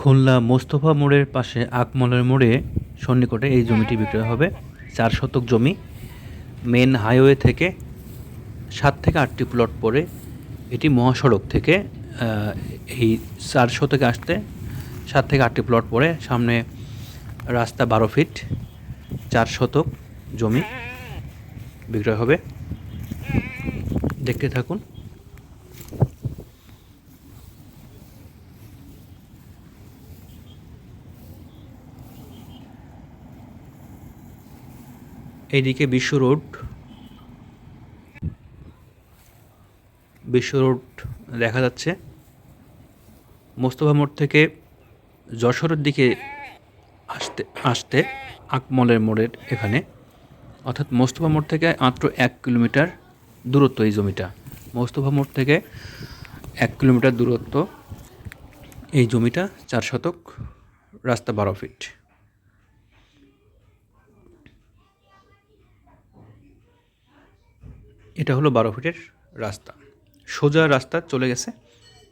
খুলনা মোস্তফা মোড়ের পাশে আকমলের মোড়ে সন্নিকটে এই জমিটি বিক্রয় হবে। চার শতক জমি। মেন হাইওয়ে থেকে সাত থেকে আটটি প্লট পরে এটি মহাসড়ক থেকে এই চার শতকে আসতে সাত থেকে আটটি প্লট পরে সামনে রাস্তা বারো ফিট, চার শতক জমি বিক্রয় হবে। দেখতে থাকুন। এইদিকে বিশ্ব রোড বিশ্ব রোড দেখা যাচ্ছে। মোস্তফা মোড় থেকে যশোরের দিকে আসতে আসতে আকমলের মোড়ের এখানে। অর্থাৎ মোস্তফা মোড় থেকে মাত্র এক কিলোমিটার দূরত্ব এই জমিটা। মোস্তফা মোড় থেকে এক কিলোমিটার দূরত্ব এই জমিটা, চার শতক রাস্তা বারো ফিট। এটা হলো বারো ফিটের রাস্তা। সোজা রাস্তা চলে গেছে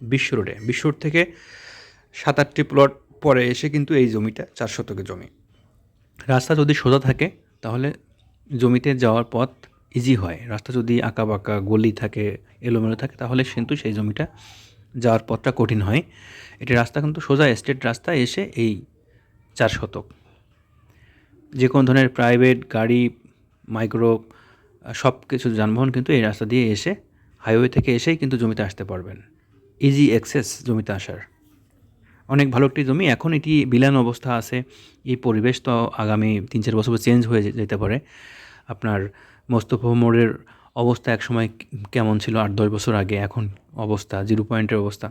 বিশ্ব রোডে। বিশ্ব রোড থেকে সাত আটটি প্লট পরে এসে কিন্তু এই জমিটা, চার শতকের জমি। রাস্তা যদি সোজা থাকে, তাহলে জমিতে যাওয়ার পথ ইজি হয়। রাস্তা যদি আঁকা বাঁকা গলি থাকে, এলোমেলো থাকে, তাহলে কিন্তু সেই জমিটা যাওয়ার পথটা কঠিন হয়। এটি রাস্তা কিন্তু সোজা এস্টেট রাস্তা এসে এই চার শতক। যে কোনো ধরনের প্রাইভেট গাড়ি মাইক্রো সব কিছু যানবাহন কিন্তু এই রাস্তা দিয়ে এসে হাইওয়ে থেকে এসেই কিন্তু জমিতে আসতে পারবেন। ইজি অ্যাক্সেস জমিতে আসার। অনেক ভালো একটি জমি। এখন এটি বিলান অবস্থা আছে। এই পরিবেশ তো আগামী তিন চার বছর চেঞ্জ হয়ে যেতে পারে। আপনার মোস্তফা মোড়ের অবস্থা একসময় কেমন ছিল আট, দশ বছর আগে? এখন অবস্থা, জিরো পয়েন্টের অবস্থা।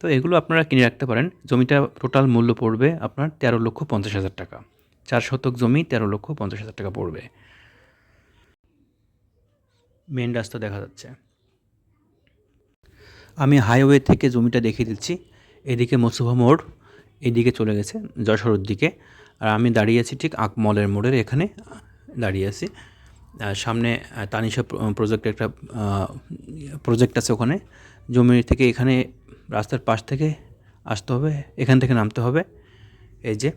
তো এগুলো আপনারা কিনে রাখতে পারেন। জমিটা টোটাল মূল্য পড়বে আপনার তেরো লক্ষ পঞ্চাশ হাজার টাকা। চার শতক জমি তেরো লক্ষ পঞ্চাশ হাজার টাকা পড়বে। মেন রাস্তা দেখা যাচ্ছে। আমি হাইওয়ে থেকে জমিটা দেখিয়ে দিচ্ছি। এদিকে মোস্তফা মোড়, এদিকে চলে গেছে যশোরের দিকে। আর আমি দাঁড়িয়ে আছি ঠিক আকমলের মোড়ের এখানে, দাঁড়িয়ে আছি। সামনে তানিশা প্রজেক্ট একটা প্রজেক্ট আছে ওখানে। জমি থেকে এখানে রাস্তার পাশ থেকে আসতে হবে, এখান থেকে নামতে হবে। এই যে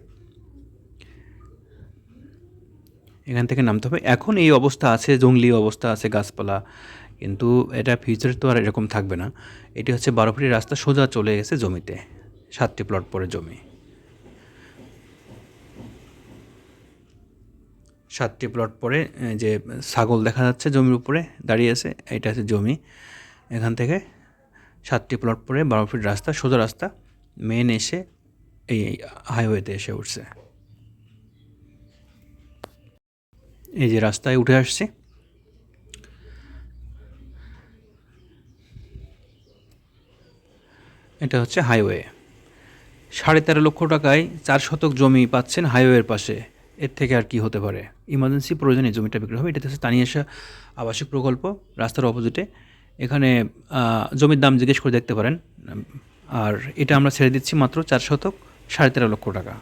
এখান থেকে নামতে হবে। এখন এই অবস্থা আছে, জঙ্গলি অবস্থা আছে, গাছপালা। কিন্তু এটা ফিউচারে তো আর এরকম থাকবে না। এটি হচ্ছে বারো ফিটের রাস্তা সোজা চলে গেছে জমিতে। সাতটি প্লট পরে জমি। সাতটি প্লট পরে যে ছাগল দেখা যাচ্ছে জমির উপরে দাঁড়িয়ে আছে, এটা হচ্ছে জমি। এখান থেকে সাতটি প্লট পরে বারো ফিট রাস্তা, সোজা রাস্তা। মেন এসে এই হাইওয়েতে এসে উঠছে। এই যে রাস্তায় উঠে আসছে। এটা হচ্ছে হাইওয়ে। সাড়ে তেরো লক্ষ টাকায় চার শতক জমি পাচ্ছেন হাইওয়ের পাশে। এর থেকে আর কি হতে পারে? ইমার্জেন্সি প্রয়োজনে জমিটা বিক্রি হবে। এটা হচ্ছে তানিয়াশা আবাসিক প্রকল্প রাস্তার অপোজিটে। এখানে জমির দাম জিজ্ঞেস করে দেখতে পারেন। আর এটা আমরা ছেড়ে দিচ্ছি মাত্র চার শতক, সাড়ে তেরো লক্ষ টাকা।